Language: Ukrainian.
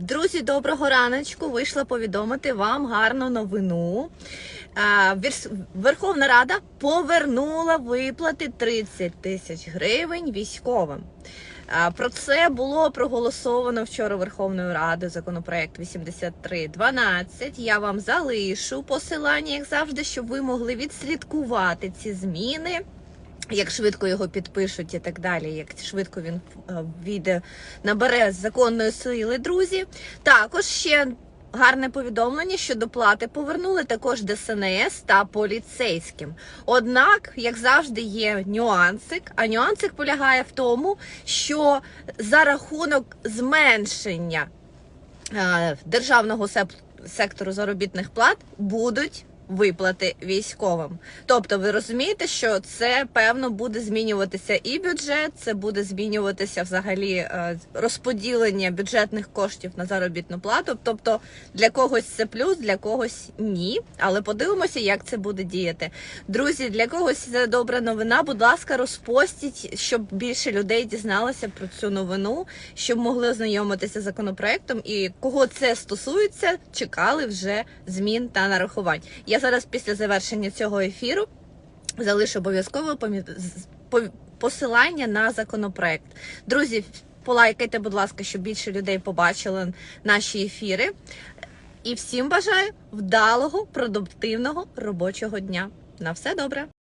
Друзі, доброго раночку. Вийшла повідомити вам гарну новину. Верховна Рада повернула виплати 30 тисяч гривень військовим. Про це було проголосовано вчора Верховною Радою законопроект 8312. Я вам залишу посилання, як завжди, щоб ви могли відслідкувати ці зміни як швидко його підпишуть і так далі, як швидко він е, війде, набере законної сили, друзі. Також ще гарне повідомлення, що доплати повернули також ДСНС та поліцейським. Однак, як завжди, є нюансик. А нюансик полягає в тому, що за рахунок зменшення е, державного сектору заробітних плат будуть виплати військовим. Тобто, ви розумієте, що це певно буде змінюватися і бюджет, це буде змінюватися взагалі е, розподілення бюджетних коштів на заробітну плату. Тобто для когось це плюс, для когось ні. Але подивимося, як це буде діяти. Друзі, для когось це добра новина. Будь ласка, розпостіть, щоб більше людей дізналося про цю новину, щоб могли ознайомитися з законопроектом. І кого це стосується, чекали вже змін та нарахувань. Я зараз після завершення цього ефіру залишу обов'язково посилання на законопроект. Друзі, полайкайте, будь ласка, щоб більше людей побачили наші ефіри. І всім бажаю вдалого, продуктивного робочого дня. На все добре!